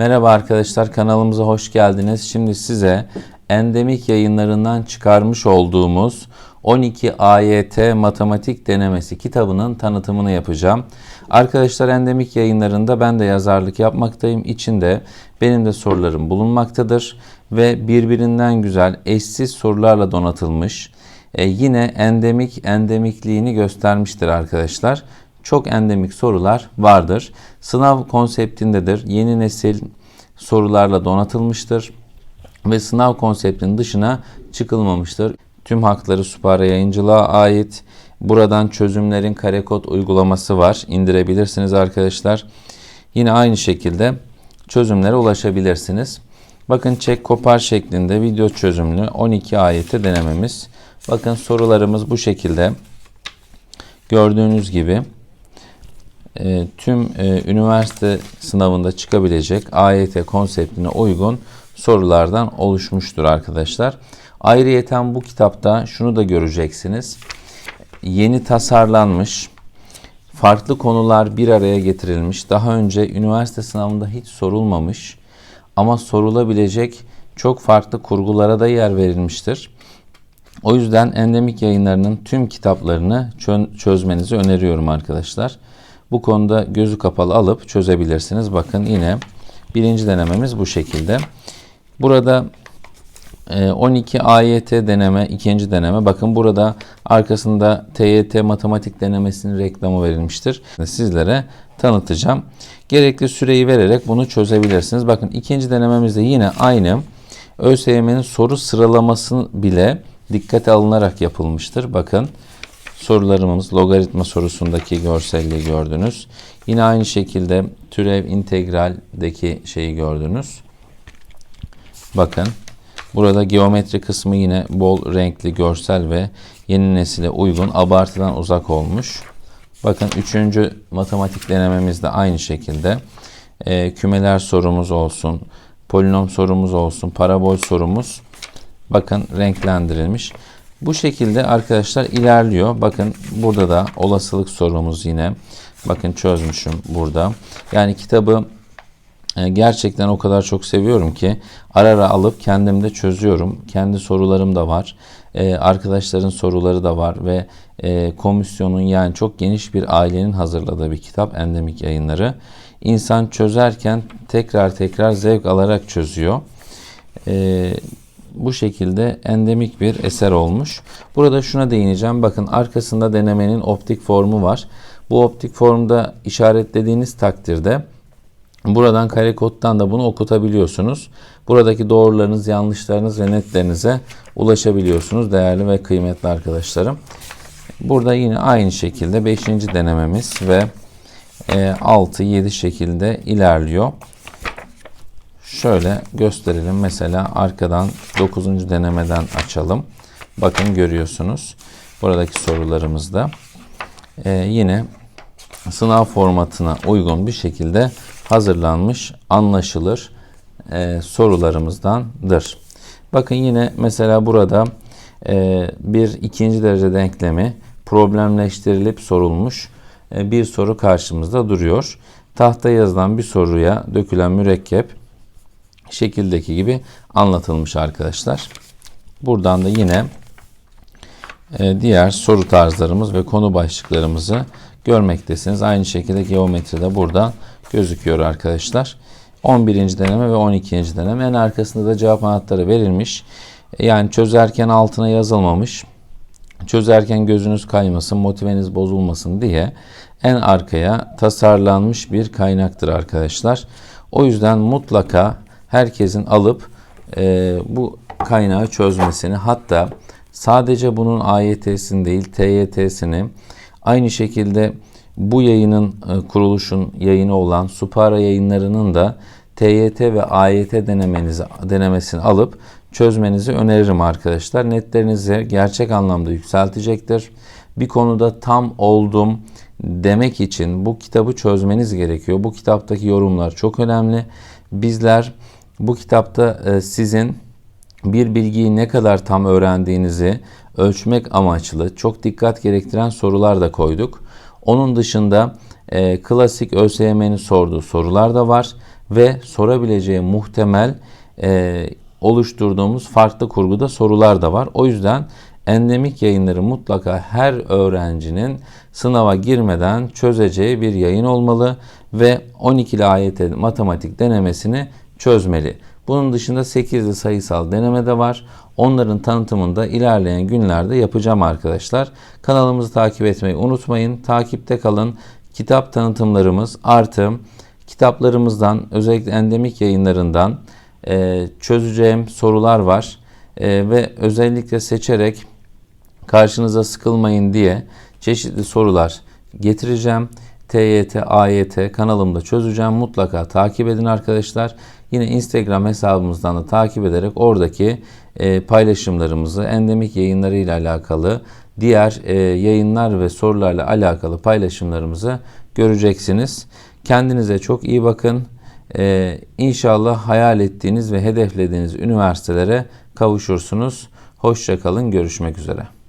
Merhaba arkadaşlar kanalımıza hoş geldiniz. Şimdi size endemik yayınlarından çıkarmış olduğumuz 12 AYT matematik denemesi kitabının tanıtımını yapacağım. Arkadaşlar endemik yayınlarında ben de yazarlık yapmaktayım. İçinde benim de sorularım bulunmaktadır ve birbirinden güzel eşsiz sorularla donatılmış. E, yine endemik endemikliğini göstermiştir arkadaşlar çok endemik sorular vardır. Sınav konseptindedir. Yeni nesil sorularla donatılmıştır ve sınav konseptinin dışına çıkılmamıştır. Tüm hakları Supara Yayıncılığa ait. Buradan çözümlerin karekod uygulaması var. İndirebilirsiniz arkadaşlar. Yine aynı şekilde çözümlere ulaşabilirsiniz. Bakın çek kopar şeklinde video çözümlü 12 ayette denememiz. Bakın sorularımız bu şekilde. Gördüğünüz gibi e, tüm e, üniversite sınavında çıkabilecek AYT konseptine uygun sorulardan oluşmuştur arkadaşlar. Ayrıyeten bu kitapta şunu da göreceksiniz. Yeni tasarlanmış, farklı konular bir araya getirilmiş. Daha önce üniversite sınavında hiç sorulmamış ama sorulabilecek çok farklı kurgulara da yer verilmiştir. O yüzden endemik yayınlarının tüm kitaplarını çözmenizi öneriyorum arkadaşlar. Bu konuda gözü kapalı alıp çözebilirsiniz. Bakın yine birinci denememiz bu şekilde. Burada 12 e, AYT deneme, ikinci deneme. Bakın burada arkasında TYT matematik denemesinin reklamı verilmiştir. Sizlere tanıtacağım. Gerekli süreyi vererek bunu çözebilirsiniz. Bakın ikinci denememizde yine aynı ÖSYM'nin soru sıralaması bile dikkate alınarak yapılmıştır. Bakın sorularımız logaritma sorusundaki görselliği gördünüz. Yine aynı şekilde türev integraldeki şeyi gördünüz. Bakın burada geometri kısmı yine bol renkli görsel ve yeni nesile uygun abartıdan uzak olmuş. Bakın üçüncü matematik denememiz de aynı şekilde e, kümeler sorumuz olsun, polinom sorumuz olsun, parabol sorumuz bakın renklendirilmiş. Bu şekilde arkadaşlar ilerliyor. Bakın burada da olasılık sorumuz yine. Bakın çözmüşüm burada. Yani kitabı e, gerçekten o kadar çok seviyorum ki ara ara alıp kendim de çözüyorum. Kendi sorularım da var. Ee, arkadaşların soruları da var ve e, komisyonun yani çok geniş bir ailenin hazırladığı bir kitap endemik yayınları. İnsan çözerken tekrar tekrar zevk alarak çözüyor. Ee, bu şekilde endemik bir eser olmuş. Burada şuna değineceğim. Bakın arkasında denemenin optik formu var. Bu optik formda işaretlediğiniz takdirde buradan kare koddan da bunu okutabiliyorsunuz. Buradaki doğrularınız, yanlışlarınız ve netlerinize ulaşabiliyorsunuz değerli ve kıymetli arkadaşlarım. Burada yine aynı şekilde 5. denememiz ve 6-7 e, şekilde ilerliyor. Şöyle gösterelim. Mesela arkadan 9. denemeden açalım. Bakın görüyorsunuz. Buradaki sorularımızda ee, yine sınav formatına uygun bir şekilde hazırlanmış, anlaşılır e, sorularımızdandır. Bakın yine mesela burada e, bir ikinci derece denklemi problemleştirilip sorulmuş e, bir soru karşımızda duruyor. Tahta yazılan bir soruya dökülen mürekkep şekildeki gibi anlatılmış arkadaşlar. Buradan da yine e, diğer soru tarzlarımız ve konu başlıklarımızı görmektesiniz. Aynı şekilde geometri de burada gözüküyor arkadaşlar. 11. deneme ve 12. deneme. En arkasında da cevap anahtarı verilmiş. E, yani çözerken altına yazılmamış. Çözerken gözünüz kaymasın, motiveniz bozulmasın diye en arkaya tasarlanmış bir kaynaktır arkadaşlar. O yüzden mutlaka herkesin alıp e, bu kaynağı çözmesini hatta sadece bunun AYT'sini değil TYT'sini aynı şekilde bu yayının e, kuruluşun yayını olan Supara yayınlarının da TYT ve AYT denemenizi, denemesini alıp çözmenizi öneririm arkadaşlar. Netlerinizi gerçek anlamda yükseltecektir. Bir konuda tam oldum demek için bu kitabı çözmeniz gerekiyor. Bu kitaptaki yorumlar çok önemli. Bizler bu kitapta e, sizin bir bilgiyi ne kadar tam öğrendiğinizi ölçmek amaçlı çok dikkat gerektiren sorular da koyduk. Onun dışında e, klasik ÖSYM'nin sorduğu sorular da var ve sorabileceği muhtemel e, oluşturduğumuz farklı kurguda sorular da var. O yüzden endemik yayınları mutlaka her öğrencinin sınava girmeden çözeceği bir yayın olmalı ve 12'li AYT matematik denemesini çözmeli. Bunun dışında 8'li sayısal deneme de var. Onların tanıtımını da ilerleyen günlerde yapacağım arkadaşlar. Kanalımızı takip etmeyi unutmayın. Takipte kalın. Kitap tanıtımlarımız artı kitaplarımızdan özellikle endemik yayınlarından e, çözeceğim sorular var. E, ve özellikle seçerek karşınıza sıkılmayın diye çeşitli sorular getireceğim. TYT, AYT kanalımda çözeceğim. Mutlaka takip edin arkadaşlar. Yine Instagram hesabımızdan da takip ederek oradaki e, paylaşımlarımızı, endemik yayınları ile alakalı, diğer e, yayınlar ve sorularla alakalı paylaşımlarımızı göreceksiniz. Kendinize çok iyi bakın. E, inşallah hayal ettiğiniz ve hedeflediğiniz üniversitelere kavuşursunuz. Hoşçakalın, görüşmek üzere.